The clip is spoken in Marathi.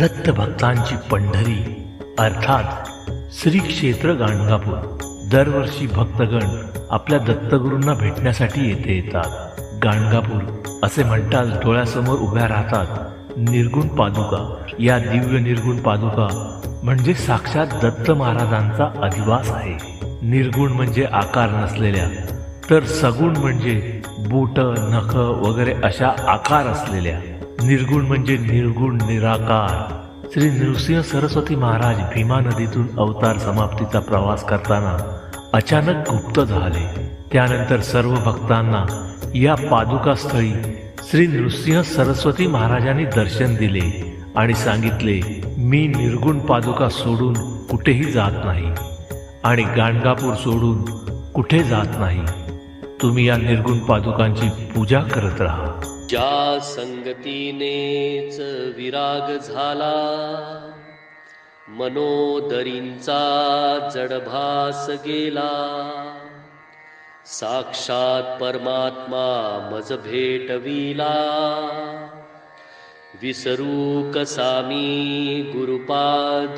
दत्त भक्तांची पंढरी अर्थात श्री क्षेत्र गाणगापूर. दरवर्षी भक्तगण आपल्या दत्तगुरूंना भेटण्यासाठी येथे येतात. गाणगापूर असे म्हणताच डोळ्यासमोर उभ्या राहतात निर्गुण पादुका. या दिव्य निर्गुण पादुका म्हणजे साक्षात दत्त महाराजांचा अधिवास आहे. निर्गुण म्हणजे आकार नसलेल्या तर सगुण म्हणजे बोट नख वगैरे अशा आकार असलेल्या. निर्गुण म्हणजे निर्गुण निराकार. श्री नृसिंह सरस्वती महाराज भीमा नदीतून अवतार समाप्तीचा प्रवास करताना अचानक गुप्त झाले. त्यानंतर सर्व भक्तांना या पादुकास्थळी श्री नृसिंह सरस्वती महाराजांनी दर्शन दिले आणि सांगितले मी निर्गुण पादुका सोडून कुठेही जात नाही आणि गाणगापूर सोडून कुठे जात नाही. तुम्ही या निर्गुण पादुकांची पूजा करत राहा. ज्या संगतीनेच विराग झाला मनोदरींचा जडभास गेला. साक्षात परमात्मा मज भेटविला. विसरू कसामी गुरुपादुकाला?